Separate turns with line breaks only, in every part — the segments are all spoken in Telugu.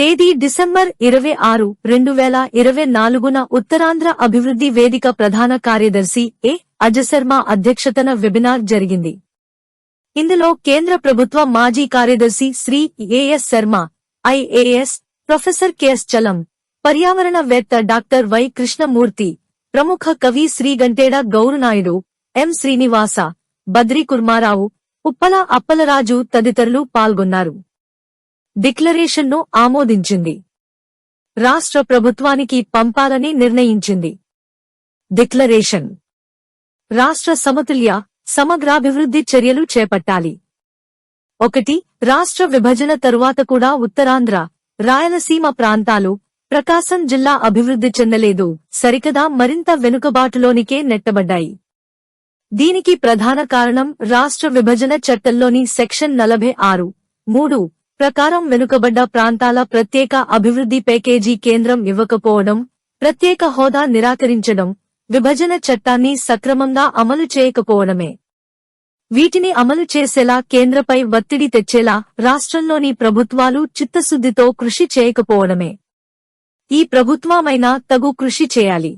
తేదీ డిసెంబర్ ఇరవై ఆరు రెండు వేల ఇరవై నాలుగున ఉత్తరాంధ్ర అభివృద్ధి వేదిక ప్రధాన కార్యదర్శి ఏ అజశర్మ అధ్యక్షతన వెబినార్ జరిగింది. ఇందులో కేంద్ర ప్రభుత్వ మాజీ కార్యదర్శి Shri A S Sharma IAS professor K S Chalam పర్యావరణవేత్త doctor Y. Krishnamurthy ప్రముఖ కవి శ్రీగంటేడ గౌరునాయుడు ఎం. శ్రీనివాస బద్రి కుర్మారావు ఉప్పల అప్పలరాజు తదితరులు పాల్గొన్నారు. డిక్లరేషన్ను ఆమోదించింది. రాష్ట్ర ప్రభుత్వానికి పంపాలని నిర్ణయించింది. డిక్లరేషన్. రాష్ట్ర సమతుల్య సమగ్రాభివృద్ధి చర్యలు చేపట్టాలి. ఒకటి రాష్ట్ర విభజన తరువాత కూడా ఉత్తరాంధ్ర రాయలసీమ ప్రాంతాలు ప్రకాశం జిల్లా అభివృద్ధి చెందలేదు సరికదా మరింత వెనుకబాటులోనికే నెట్టబడ్డాయి. దీనికి ప్రధాన కారణం రాష్ట్ర విభజన చట్టంలోని సెక్షన్ నలభై ఆరు మూడు ప్రకారం వెనుకబడ్డ ప్రాంతాల ప్రత్యేక అభివృద్ధి ప్యాకేజీ కేంద్రం ఇవ్వకపోవడం ప్రత్యేక హోదా నిరాకరించడం విభజన చట్టాన్ని సక్రమంగా అమలు చేయకపోవడమే. వీటిని అమలు చేసేలా కేంద్రపై ఒత్తిడి తెచ్చేలా రాష్ట్రంలోని ప్రభుత్వాలు చిత్తశుద్ధితో కృషి చేయకపోవడమే. ఈ ప్రభుత్వమైనా తగు కృషి చేయాలి.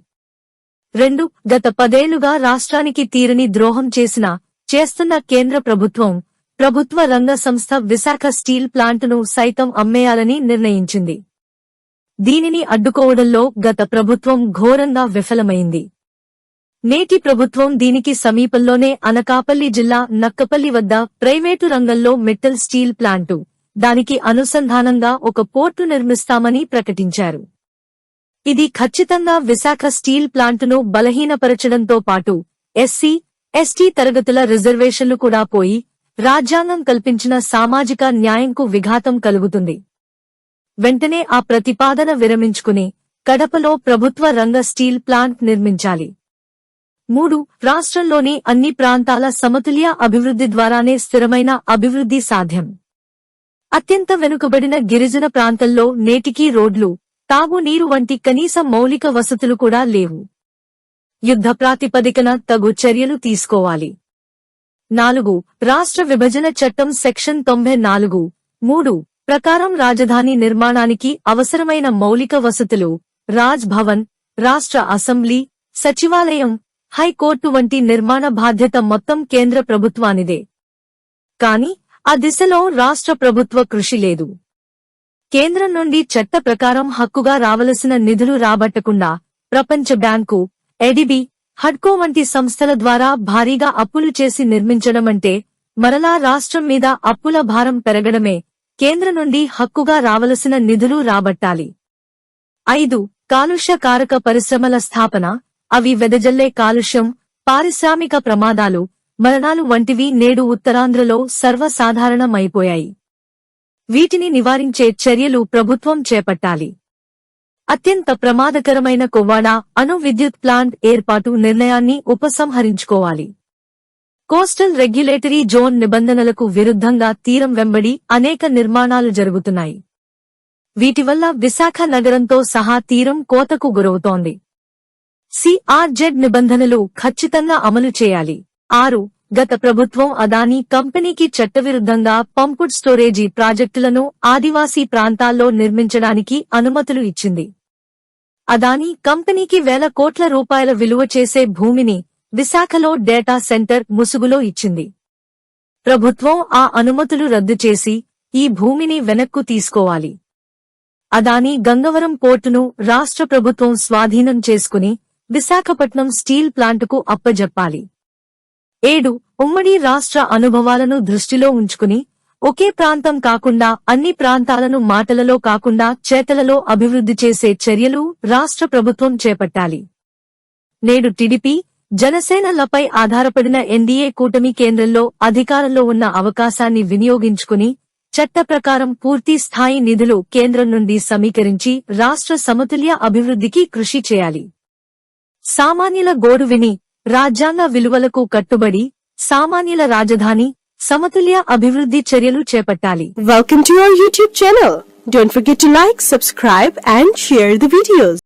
రెండు గత పదేళ్ళుగా రాష్ట్రానికి తీరని ద్రోహం చేసిన చేస్తున్న కేంద్ర ప్రభుత్వం ప్రభుత్వ రంగ సంస్థ విశాఖ స్టీల్ ప్లాంటును సైతం అమ్మేయాలని నిర్ణయించింది. దీనిని అడ్డుకోవడంలో గత ప్రభుత్వం ఘోరంగా విఫలమైంది. నేటి ప్రభుత్వం దీనికి సమీపంలోనే అనకాపల్లి జిల్లా నక్కపల్లి వద్ద ప్రైవేటు రంగంలో మెటల్ స్టీల్ ప్లాంటు. దానికి అనుసంధానంగా ఒక పోర్టు నిర్మిస్తామని ప్రకటించారు. ఇది ఖచ్చితంగా విశాఖ స్టీల్ ప్లాంటును బలహీనపరచడంతో పాటు ఎస్సీ ఎస్టీ తరగతుల రిజర్వేషన్లు కూడా పోయి రాజ్యాంగం కల్పించిన సామాజిక న్యాయంకు విఘాతం కలుగుతుంది. వెంటనే ఆ ప్రతిపాదన విరమించుకుని కడపలో ప్రభుత్వ రంగ స్టీల్ ప్లాంట్ నిర్మించాలి. మూడు రాష్ట్రంలోని అన్ని ప్రాంతాల సమతుల్య అభివృద్ధి ద్వారానే స్థిరమైన అభివృద్ధి సాధ్యం. అత్యంత వెనుకబడిన గిరిజన ప్రాంతంలో నేటికీ రోడ్లు తాగునీరు వంటి కనీస మౌలిక వసతులు కూడా లేవు. యుద్ధ ప్రాతిపదికన తగు చర్యలు తీసుకోవాలి. నాలుగు. రాష్ట్ర విభజన చట్టం సెక్షన్ తొంభై నాలుగు. మూడు. ప్రకారం రాజధాని నిర్మాణానికి అవసరమైన మౌలిక వసతులు. రాజ్ భవన్ రాష్ట్ర అసెంబ్లీ సచివాలయం హైకోర్టు వంటి నిర్మాణ బాధ్యత మొత్తం కేంద్ర ప్రభుత్వానిదే. కాని ఆ దిశలో రాష్ట్ర ప్రభుత్వ కృషి లేదు. కేంద్రం నుండి చట్ట ప్రకారం హక్కుగా రావలసిన నిధులు రాబట్టకుండా ప్రపంచ బ్యాంకు ఎడిబి హడ్కో వంటి సంస్థల ద్వారా భారీగా అప్పులు చేసి నిర్మించడమంటే మరలా రాష్ట్రం మీద అప్పుల భారం పెరగడమే కేంద్ర నుండి హక్కుగా రావలసిన నిధులు రాబట్టాలి. ఐదు కాలుష్య కారక పరిశ్రమల స్థాపన. అవి వెదజల్లే కాలుష్యం పారిశ్రామిక ప్రమాదాలు మరణాలు వంటివి నేడు ఉత్తరాంధ్రలో సర్వసాధారణమైపోయాయి. వీటిని నివారించే చర్యలు ప్రభుత్వం చేపట్టాలి. అత్యంత ప్రమాదకరమైన కొవ్వాడ అణు విద్యుత్ ప్లాంట్ ఏర్పాటు నిర్ణయాన్ని ఉపసంహరించుకోవాలి. కోస్టల్ రెగ్యులేటరీ జోన్ నిబంధనలకు విరుద్ధంగా తీరం వెంబడి అనేక నిర్మాణాలు జరుగుతున్నాయి. వీటి వల్ల విశాఖ నగరంతో సహా తీరం కోతకు గురవుతోంది. సిఆర్జెడ్ నిబంధనలు ఖచ్చితంగా అమలు చేయాలి. ఆరు గత ప్రభుత్వం అదానీ కంపెనీకి చట్టవిరుద్ధంగా పంపుడ్ స్టోరేజీ ప్రాజెక్టులను ఆదివాసీ ప్రాంతాల్లో నిర్మించడానికి అనుమతులు ఇచ్చింది. అదానీ కంపెనీకి వేల కోట్ల రూపాయల విలువ చేసే భూమిని విశాఖలో డేటా సెంటర్ ముసుగులో ఇచ్చింది. ప్రభుత్వం ఆ అనుమతులు రద్దు చేసి ఈ భూమిని వెనక్కు తీసుకోవాలి. అదానీ గంగవరం పోర్టును రాష్ట్ర ప్రభుత్వం స్వాధీనం చేసుకుని విశాఖపట్నం స్టీల్ ప్లాంటుకు అప్పజెప్పాలి. ఏడు ఉమ్మడి రాష్ట్ర అనుభవాలను దృష్టిలో ఉంచుకుని ఒకే ప్రాంతం కాకుండా అన్ని ప్రాంతాలను మాటలలో కాకుండా చేతలలో అభివృద్ధి చేసే చర్యలు రాష్ట్ర ప్రభుత్వం చేపట్టాలి. నేడు టిడిపి జనసేనలపై ఆధారపడిన ఎన్డీఏ కూటమి కేంద్రంలో అధికారంలో ఉన్న అవకాశాన్ని వినియోగించుకుని చట్ట ప్రకారం పూర్తి స్థాయి నిధులు కేంద్రం నుండి సమీకరించి రాష్ట్ర సమతుల్య అభివృద్ధికి కృషి చేయాలి. సామాన్యుల గోడు విని రాజ్యాంగ విలువలకు కట్టుబడి సామాన్యుల రాజధాని సమతుల్య అభివృద్ధి చర్యలు చేపట్టాలి.
Welcome to your YouTube channel don't forget to like subscribe and share the videos